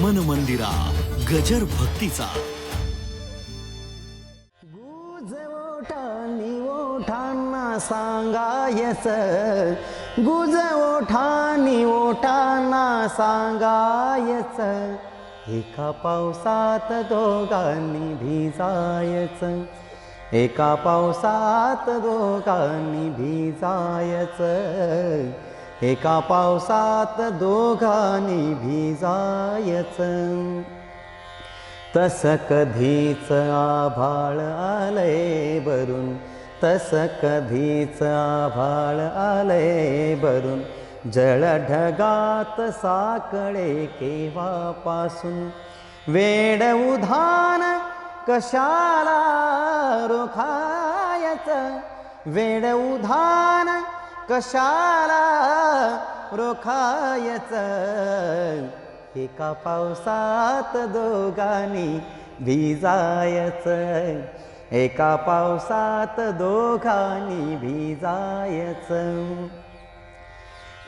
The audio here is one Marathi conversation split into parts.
मन मंदिरा गजर भक्तीचा. गुज ओठांना सांगायच गुज ओठानी ओठांना सांगायच एका पावसात दोघांनी भिजायच. एका पावसात दोघांनी भिजायच. एका पावसात दोघांनी भिजायच. तस कधीच आभाळ आलय भरून तस कधीच आभाळ आलय भरून जळढगात साकळे केव्हापासून? वेड उधान कशाला रोखायच? वेड उधान कशाला रोखायच? एका पावसात दोघांनी भिजायच. एका पावसात दोघांनी भिजायच.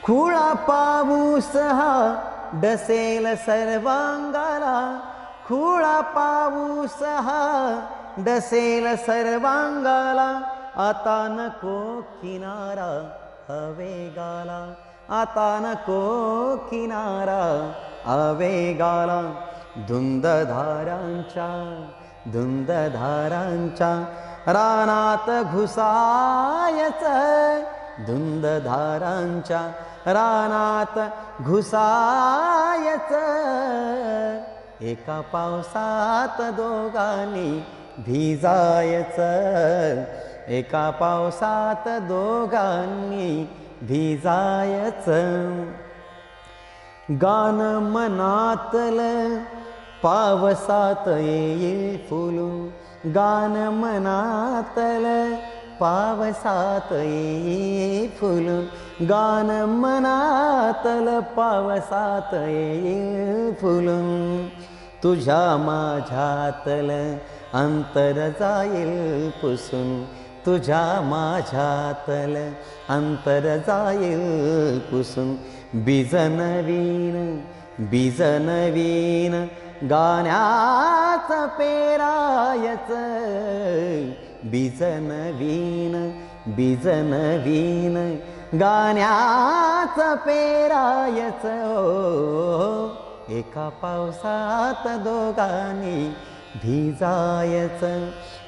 खुळा पाऊस हा डसेल सर्वांगाला. खुळा पाऊस हा डसेल सर्वांगाला. आता नको किनारा अवेगाला आता नको किनारा. आवेगाला धुंदधारांच्या धुंदधारांच्या. रानात घुसायच धुंदधारांच्या. रानात घुसायच. एका पावसात दोघांनी भिजायच. एका पावसात दोघांनी भिजायच. गान मनातल पावसात येईल फुलून. गान मनातल पावसात येईल फुलून. गान मनातल पावसात येईल फुलून. तुझ्या माझ्यातल अंतर जाईल पुसून. तुझ्या माझ्यातल अंतर जाईल कुसुम बीज नवीन बीज नवीन गाण्याच पेरायच. बीज नवीन बीज नवीन गाण्याच पेरायच. एका पावसात दोघांनी भिजायच.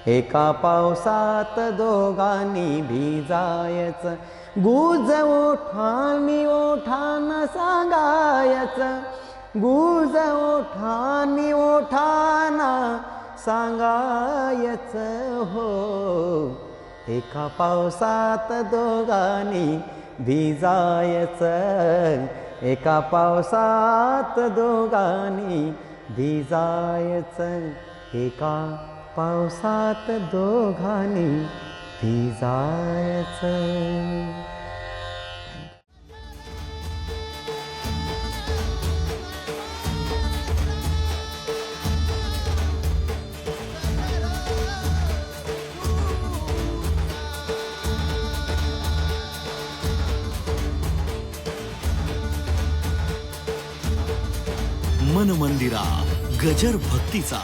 एका पावसात दोघांनी भिजायच. गुज ओठानी ओठान सांगायच. गुज ओठानी ओठाना सांगायच हो. एका पावसात दोघांनी भिजायच. एका पावसात दोघांनी भिजायच. एका पावसात दोघांनी भिजायच मन मंदिरा गजर भक्तीचा.